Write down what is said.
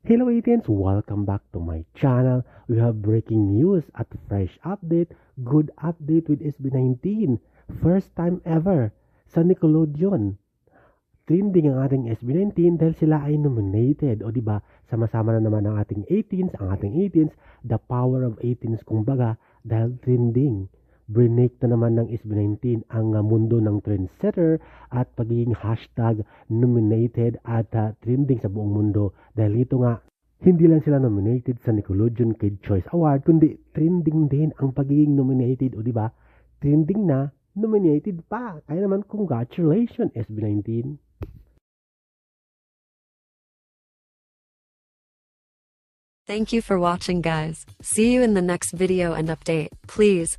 Hello 18s! Welcome back to my channel. We have breaking news at fresh update, good update with SB19. First time ever sa Nickelodeon. Trending ang ating SB19 dahil sila ay nominated. O ba sama-sama na naman ang ating 18s, ang ating 18s, the power of 18s kumbaga dahil trending. Brinake na naman ng SB19 ang uh, mundo ng trendsetter at pagiging hashtag nominated at uh, trending sa buong mundo. Dahil ito nga hindi lang sila nominated sa Nickelodeon Kid Choice Award kundi trending din ang pagiging nominated. O di ba? Trending na nominated pa. Kaya naman congratulations SB19 Thank you for watching guys. See you in the next video and update. Please,